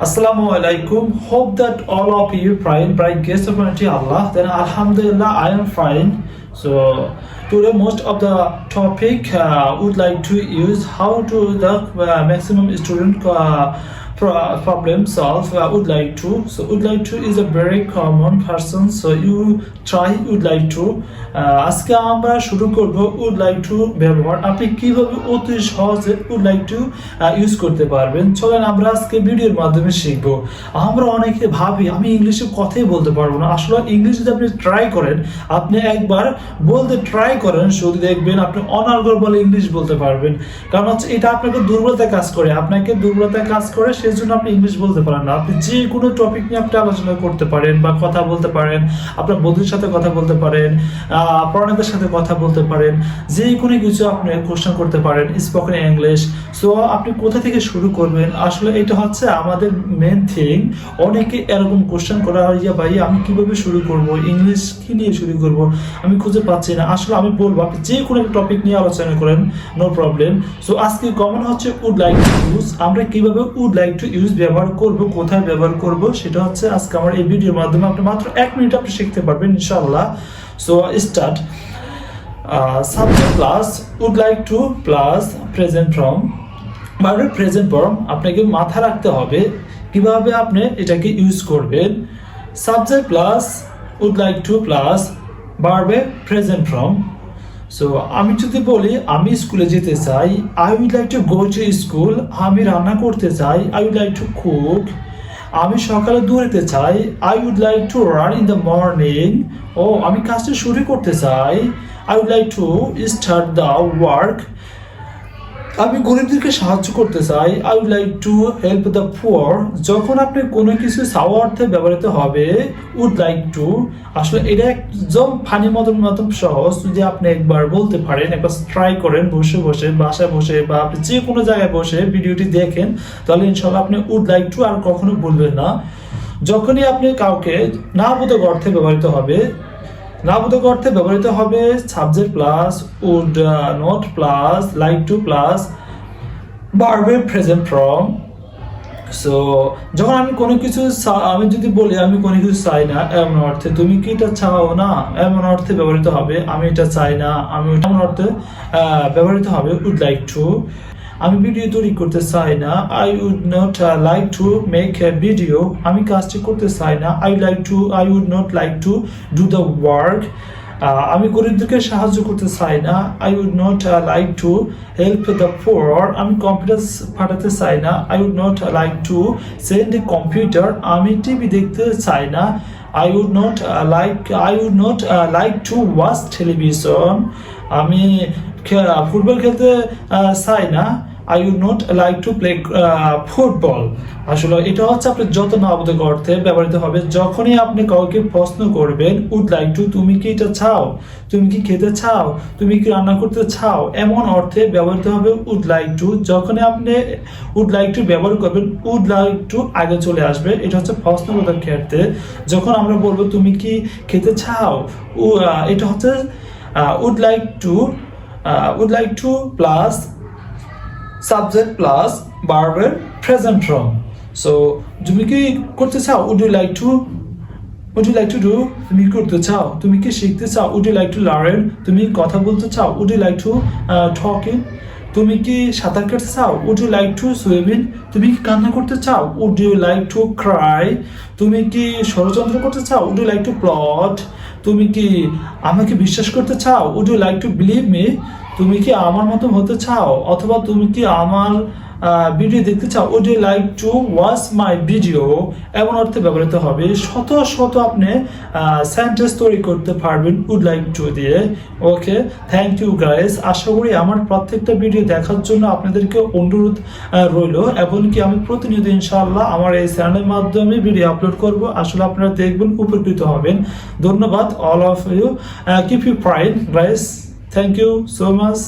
Assalamu alaikum. Hope that all of you fine by grace of Almighty Allah. Then Alhamdulillah, I am fine. So today most of the topic uh, would like to use how to the uh, maximum student uh, problem solve. Uh, would like to. So would like to is a very common person. So you try would like to. Uh, আজকে আমরা শুরু করব would like two ব্যবহার আপনি কীভাবে অতি সহজে would like to use করতে পারবেন চলেন আমরা আজকে ভিডিওর মাধ্যমে শিখব আমরা অনেকে ভাবি আমি ইংলিশে কথাই বলতে পারব না আসলে ইংলিশ যদি আপনি ট্রাই করেন আপনি একবার বলতে ট্রাই করেন শুধু দেখবেন আপনি অনার্গল বলে ইংলিশ বলতে পারবেন কারণ হচ্ছে এটা আপনাকে দুর্বলতা কাজ করে আপনাকে দুর্বলতা কাজ করে সেই জন্য আপনি ইংলিশ বলতে পারেন না। আপনি যে কোনো টপিক নিয়ে আপনি আলোচনা করতে পারেন বা কথা বলতে পারেন, আপনার বন্ধুর সাথে কথা বলতে পারেন পড়ানোদের সাথে কথা বলতে পারেন যে কোনো কিছু আপনি কোশ্চেন করতে পারেন স্পোকেন ইংলিশ সো আপনি কোথা থেকে শুরু করবেন? আসলে এটা হচ্ছে আমাদের মেন থিং অনেকে এরকম কোশ্চেন করা হয় যে ভাই আমি কীভাবে শুরু করব? ইংলিশ কি নিয়ে শুরু করব? আমি খুঁজে পাচ্ছি না। আসলে আমি বলব, আপনি যে কোনো টপিক নিয়ে আলোচনা করেন নো প্রবলেম সো আজকে কমন হচ্ছে উড লাইক আমরা কীভাবে উড লাইক টু ইউজ ব্যবহার করব, কোথায় ব্যবহার করব, সেটা হচ্ছে আজকে আমার এই ভিডিওর মাধ্যমে আপনি মাত্র এক মিনিট আপনি শিখতে পারবেন, ইনশাআল্লাহ। So start subject plus would like to plus present from মানে প্রেজেন্ট ফর্ম আপনাকে মাথা রাখতে হবে কীভাবে আপনি এটাকে ইউজ করবেন। Subject plus would like to plus বাড়বে প্রেজেন্ট ফর্ম সো আমি যদি বলি, আমি স্কুলে যেতে চাই I would like to go to school আমি রান্না করতে চাই I would like to cook আমি সকালে দৌড়তে চাই I would like to run in the morning ও, আমি কাজটা শুরু করতে চাই I would like to start the work আমি গরিবদেরকে সাহায্য করতে চাই। I would like to help the poor যখন আপনি কোনো কিছু চাওয়া অর্থে ব্যবহৃত হবে উড লাইক টু আসলে এটা একদম ফানি মতন মতন সহজ। যদি আপনি একবার বলতে পারেন, একবার ট্রাই করেন, বসে বসে, বাসায় বসে বা আপনি যে কোনো জায়গায় বসে ভিডিওটি দেখেন, তাহলে ইনশাল্লাহ আপনি উড লাইক টু আর কখনো বলবেন না। যখনই আপনি কাউকে না বোধক অর্থে ব্যবহৃত হবে নাবোধক অর্থে ব্যবহৃত হবে subject plus, would not plus, like to plus, verb present form. So যখন আমি কোনো কিছু আমি যদি বলি আমি কোনো কিছু চাই না, এমন অর্থে তুমি কি এটা চাও না? এমন অর্থে ব্যবহৃত হবে, আমি এটা চাই না, আমি এমন অর্থে ব্যবহৃত হবে, উড লাইক টু। আমি ভিডিও তৈরি করতে চাই না। I would not like to make a video আমি কাজটি করতে চাই না। I like to I would not like to do the work আমি গরিবদেরকে সাহায্য করতে চাই না। I would not like to help the poor আমি কম্পিউটার পাঠাতে চাই না। I would not like to send a computer আমি টিভি দেখতে চাই না। I would not like I would not like to watch television আমি ফুটবল খেলতে চাই না। I would not like to play football আসলে এটা হচ্ছে আপনার যত নাবোধক অর্থে ব্যবহৃত হবে। যখনই আপনি কাউকে প্রশ্ন করবেন উড লাইক টু তুমি কি এটা চাও? তুমি কি খেতে চাও? তুমি কি রান্না করতে চাও? এমন অর্থে ব্যবহৃত হবে উড লাইক টু যখনই আপনি উড লাইক টু ব্যবহার করবেন উড লাইক টু আগে চলে আসবে। এটা হচ্ছে প্রশ্নবোধক ক্ষেত্রে। যখন আমরা বলব, তুমি কি খেতে চাও? এটা হচ্ছে would like to would like to plus subject plus verb present form so তুমি কি করতে চাও? Would you like to would you like to do তুমি করতে চাও? তুমি কি শিখতে চাও? Would you like to learn তুমি কথা বলতে চাও? Would you like to talking তুমি কি সাঁতার কাটতে চাও? Would you like to swimming তুমি কি কান্না করতে চাও? Would you like to cry তুমি কি ষড়যন্ত্র করতে চাও? Would you like to plot তুমি কি আমাকে বিশ্বাস করতে চাও? Would you like to believe me তুমি কি আমার মতো হতে চাও? অথবা তুমি কি আমার ভিডিও দেখতে চাও? Would you like to watch my video এমন অর্থে ব্যবহৃত হবে, শত শত আপনি সেন্টেন্স তৈরি করতে পারবেন উড লাইক টু দিয়ে। ওকে থ্যাংক ইউ গাইস আশা করি আমার প্রত্যেকটা ভিডিও দেখার জন্য আপনাদেরকে অনুরোধ রইল। এমনকি আমি প্রতিনিয়ত ইনশাআল্লাহ আমার এই চ্যানেলের মাধ্যমে ভিডিও আপলোড করব। আসলে আপনারা দেখবেন, উপকৃত হবেন। ধন্যবাদ all of you keep you pride guys thank you so much